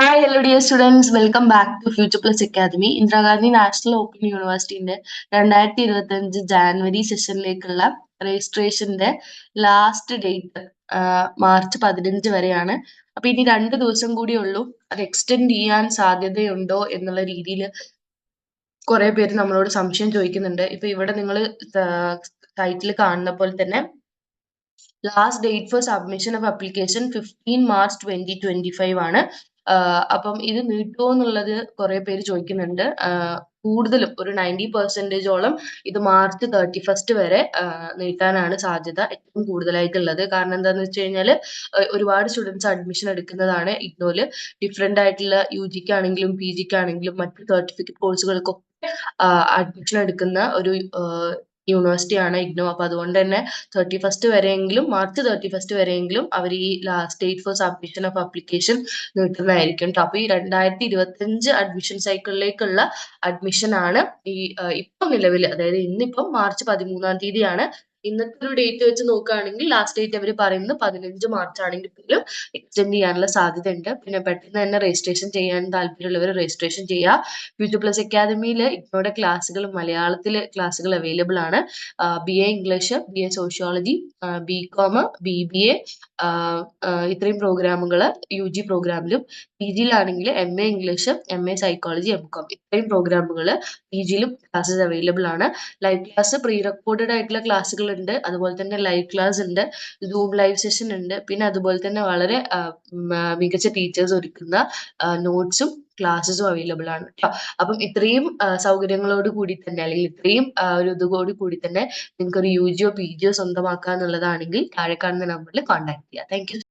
Hi hello dear students welcome back to future plus academy Indira Gandhi national open യൂണിവേഴ്സിറ്റിന്റെ രണ്ടായിരത്തി ഇരുപത്തി അഞ്ച് January സെഷനിലേക്കുള്ള രജിസ്ട്രേഷന്റെ ലാസ്റ്റ് ഡേറ്റ് മാർച്ച് പതിനഞ്ച് വരെയാണ്. അപ്പൊ ഇനി രണ്ട് ദിവസം കൂടി ഉള്ളൂ. അത് എക്സ്റ്റെൻഡ് ചെയ്യാൻ സാധ്യതയുണ്ടോ എന്നുള്ള രീതിയിൽ കുറെ പേര് നമ്മളോട് സംശയം ചോദിക്കുന്നുണ്ട്. ഇപ്പൊ ഇവിടെ നിങ്ങൾ സൈറ്റിൽ കാണുന്ന പോലെ തന്നെ last date for submission of application fifteen March twenty twenty five ആണ്. അപ്പം ഇത് നീട്ടുമോ എന്നുള്ളത് കുറെ പേര് ചോദിക്കുന്നുണ്ട്. കൂടുതലും ഒരു നയന്റി പെർസെന്റേജോളം ഇത് മാർച്ച് തേർട്ടി ഫസ്റ്റ് വരെ നീട്ടാനാണ് സാധ്യത ഏറ്റവും കൂടുതലായിട്ടുള്ളത്. കാരണം എന്താണെന്ന് വെച്ച് കഴിഞ്ഞാൽ ഒരുപാട് സ്റ്റുഡൻസ് അഡ്മിഷൻ എടുക്കുന്നതാണ് ഇഗ്നോയിൽ ഡിഫറെന്റ് ആയിട്ടുള്ള യു ജിക്കാണെങ്കിലും പി ജിക്കാണെങ്കിലും മറ്റു സർട്ടിഫിക്കറ്റ് കോഴ്സുകൾക്കൊക്കെ അഡ്മിഷൻ എടുക്കുന്ന ഒരു യൂണിവേഴ്സിറ്റി ആണ് ഇഗ്നോ. അപ്പൊ അതുകൊണ്ട് തന്നെ തേർട്ടി ഫസ്റ്റ് വരെയെങ്കിലും മാർച്ച് തേർട്ടി ഫസ്റ്റ് വരെയെങ്കിലും അവർ ഈ date for submission of application നീട്ടുന്നതായിരിക്കും. കേട്ടോ അപ്പൊ ഈ രണ്ടായിരത്തി ഇരുപത്തി അഞ്ച് അഡ്മിഷൻ സൈക്കിളിലേക്കുള്ള അഡ്മിഷൻ ആണ് ഈ ഇപ്പൊ നിലവിൽ അതായത് ഇന്നിപ്പം മാർച്ച് പതിമൂന്നാം തീയതിയാണ് ഇന്നത്തെ ഒരു ഡേറ്റ് വെച്ച് നോക്കുകയാണെങ്കിൽ ലാസ്റ്റ് ഡേറ്റ് അവർ പറയുന്നത് പതിനഞ്ച് മാർച്ച് ആണെങ്കിൽ പോലും എക്സ്റ്റെൻഡ് ചെയ്യാനുള്ള സാധ്യത ഉണ്ട് പിന്നെ പെട്ടെന്ന് തന്നെ രജിസ്ട്രേഷൻ ചെയ്യാൻ താല്പര്യമുള്ളവർ രജിസ്ട്രേഷൻ ചെയ്യുക. ഫ്യൂച്ചർ പ്ലസ് അക്കാദമിയിൽ ഇപ്പോഴത്തെ ക്ലാസ്സുകൾ മലയാളത്തിൽ ക്ലാസ്സുകൾ അവൈലബിൾ ആണ്. B A English B A sociology B Com B B A ഇത്രയും പ്രോഗ്രാമുകൾ യു ജി പ്രോഗ്രാമിലും P ജിയിലാണെങ്കിൽ M A English M A psychology M Com ഇത്രയും പ്രോഗ്രാമുകൾ പി ജിയിലും ക്ലാസ്സസ് അവൈലബിൾ ആണ്. ലൈവ് ക്ലാസ് പ്രീ റെക്കോർഡഡ് ആയിട്ടുള്ള ക്ലാസ്സുകൾ ഉണ്ട് അതുപോലെ തന്നെ ലൈവ് ക്ലാസ് ഉണ്ട്. സൂം ലൈവ് സെഷൻ ഉണ്ട്. പിന്നെ അതുപോലെ തന്നെ വളരെ മികച്ച ടീച്ചേഴ്സ് ഒരുക്കുന്ന നോട്ട്സും ക്ലാസ്സസും അവൈലബിൾ ആണ് കേട്ടോ അപ്പം ഇത്രയും സൗകര്യങ്ങളോട് കൂടി തന്നെ അല്ലെങ്കിൽ ഇത്രയും ഒരു ഇതോട് കൂടി തന്നെ നിങ്ങൾക്ക് ഒരു യു ജിയോ പി ജിയോ സ്വന്തമാക്കുക എന്നുള്ളതാണെങ്കിൽ താഴെ കാണുന്ന നമ്പറിൽ കോൺടാക്ട് ചെയ്യുക താങ്ക്